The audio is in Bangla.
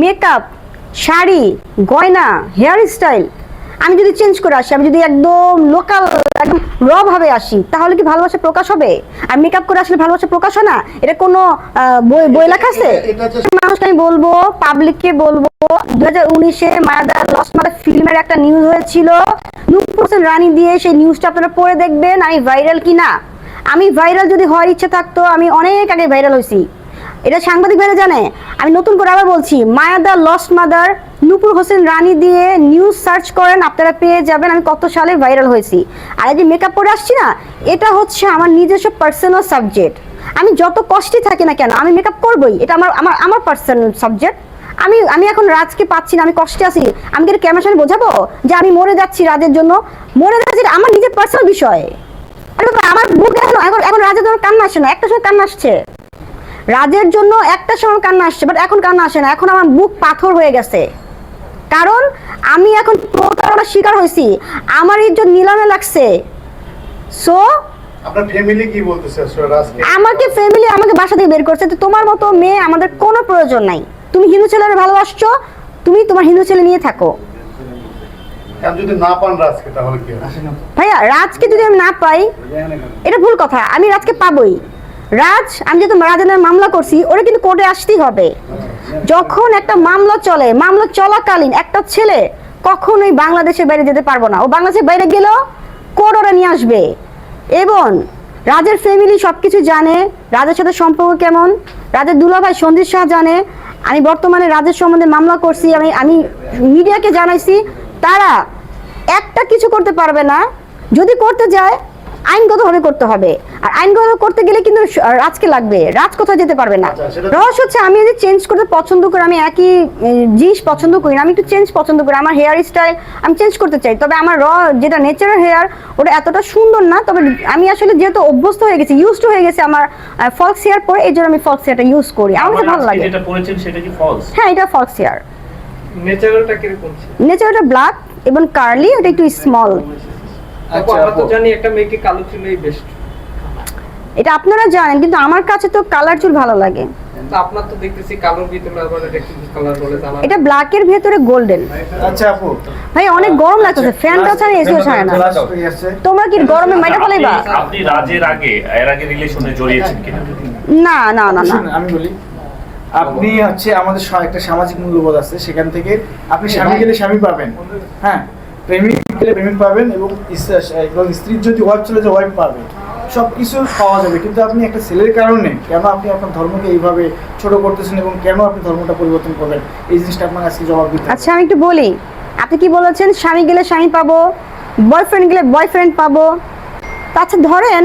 মেকআপ শাড়ি গয়না হেয়ার স্টাইল আমি যদি চেঞ্জ করে আসি আমি যদি একদম লোকাল একদম র ভাবে আসি তাহলে কি ভালোবাসা প্রকাশ হবে? আর মেকআপ করে আসলে ভালোবাসা প্রকাশ হয় না? এটা কোনো বই বই লেখা আছে? মানুষকে আমি বলব পাবলিককে বলব দু হাজার উনিশে মায়াদা মাদার ফিল্মের একটা নিউজ হয়েছিল। নূপুর হোসেন রানী দিয়ে সেই নিউজটা আপনারা পড়ে দেখবেন আমি ভাইরাল কি না আমি ভাইরাল যদি হওয়ার ইচ্ছে থাকতো আমি অনেক আগে ভাইরাল হয়েছি। এটা সাংবাদিক ভাইরা জানে। আমি নতুন করে আবার বলছি মায়াদা লস্ট মাদার নুপুর হোসেন রানী দিয়ে নিউজ সার্চ করেন, আপনারা পেয়ে যাবেন। আমি কত সালে ভাইরাল হয়েছি। আর এই যে মেকআপ পরে আসছি না, এটা হচ্ছে আমার নিজস্ব পার্সোনাল সাবজেক্ট আমি যত কষ্টে থাকি না কেন, আমি মেকআপ করবই। এটা আমার আমার আমার পার্সোনাল সাবজেক্ট আমি আমি এখন রাজকে পাচ্ছি না, আমি কষ্টে আছি। আমি কি ক্যামেরার সামনে বোঝাবো? যে আমি মরে যাচ্ছি রাজের জন্য। মরে যাচ্ছি আমার নিজের পার্সোনাল বিষয়। আমার বুক এখন এখন রাজের জন্য কান্না আসছে না, একটা সময় কান্না আসছে। রাজের জন্য একটা সময় কান্না আসছে বাট এখন কান্না আসে না। এখন আমার বুক পাথর হয়ে গেছে। কারণ আমি এখন প্রতারণার শিকার হয়েছি। আমার ইজ্জত নিলামে লাগছে। সো আপনার ফ্যামিলি কি বলতেছে? আমাকে ফ্যামিলি আমাকে বাসা থেকে বের করছে। তো তোমার মতো মেয়ে আমাদের কোনো প্রয়োজন নাই। তুমি হিন্দু ছেলের ভালোবাসছো তুমি তোমার হিন্দু ছেলে নিয়ে থাকো। যদি না পান রাজকে তাহলে কি ভাইয়া রাজকে যদি আমি না পাই এটা ভুল কথা। আমি রাজকে পাবই। রাজ, আমি যেহেতু রাজের নামে মামলা করছি, ওরা কিন্তু কোর্টে আসতেই হবে। যখন একটা মামলা চলে, মামলা চলাকালীন একটা ছেলে কখনোই বাংলাদেশের বাইরে যেতে পারব না। ও বাংলাদেশের বাইরে গেলেও কোর্ট ওরা নিয়ে আসবে। এবং রাজের ফ্যামিলি সব কিছু জানে, রাজের সাথে সম্পর্ক কেমন, রাজের দুলাভাই সন্দীপ শাহ জানে। আমি বর্তমানে রাজের সম্বন্ধে মামলা করছি, আমি আমি মিডিয়াকে জানাইছি, তারা একটা কিছু করতে পারবে না। যদি করতে যায় আইনগতভাবে করতে হবে। আর আইনগত করতে গেলে কিন্তু রাজকে লাগবে। রাজ কোথাও যেতে পারবে না। আচ্ছা, রহস্য হচ্ছে আমি যে চেঞ্জ করতে পছন্দ করি আমি একই জিনিস পছন্দ করি না আমি একটু চেঞ্জ পছন্দ করি আমার হেয়ার স্টাইল আমি চেঞ্জ করতে চাই। তবে আমার র যেটা নেচারাল হেয়ার ওটা এতটা সুন্দর না তবে আমি আসলে যেহেতু অভ্যস্ত হয়ে গেছি ইউজ হয়ে গেছে আমার ফলস হেয়ার পরে এই জন্য আমি ফলস হেয়ারটা ইউজ করি। আমার কাছে ভালো লাগে। যেটা পড়েছেন সেটা কি ফলস হ্যাঁ এটা ফলস হেয়ার ন্যাচারালটা কীরকম নেচারালটা ব্ল্যাক এবং কার্লি ওটা একটু স্মল এটা আপনারা জানেন কিন্তু আমার কাছে তো কালার চুল ভালো লাগে। আপনার তো দেখতেছি কালোর ভিতরে আবার এটা কি কালার বলে এটা ব্ল্যাকের ভেতরে গোল্ডেন আচ্ছা আপু। ভাই অনেক গরম লাগতেছে ফ্যানটা ছাড়া এসিও ছাড়ে না। লাস্ট গেছে। তোমরা কি গরমে মাইটা ফেলাইবা আপনি- আপনি রাজের আগে এর আগে রিলেশনে জড়িয়েছেন কিনা? না না না না। আমি বলি। আপনি হচ্ছে আমাদের একটা সামাজিক মূল্যবোধ আছে সেখান থেকে আপনি স্বামী গেলে স্বামী পাবেন। হ্যাঁ? প্রেমিক গেলে প্রেমিক পাবেন এবং এবং স্ত্রীর যদি ওয়াইফ চলে যায় ওয়াইফ পাবে। সব কিছু পাওয়া যাবে। কিন্তু আপনি একটা ছেলের কারণে কেন আপনি আপনার ধর্মকে এইভাবে ছোট করতেছেন এবং কেন আপনি ধর্মটা পরিবর্তন করবেন এই জিনিসটা আপনার আজকে জবাব দিতে আচ্ছা আমি একটু বলি। আপনি কি বলেছেন, স্বামী গেলে স্বামী পাবো বয়ফ্রেন্ড গেলে বয়ফ্রেন্ড পাবো? আচ্ছা ধরেন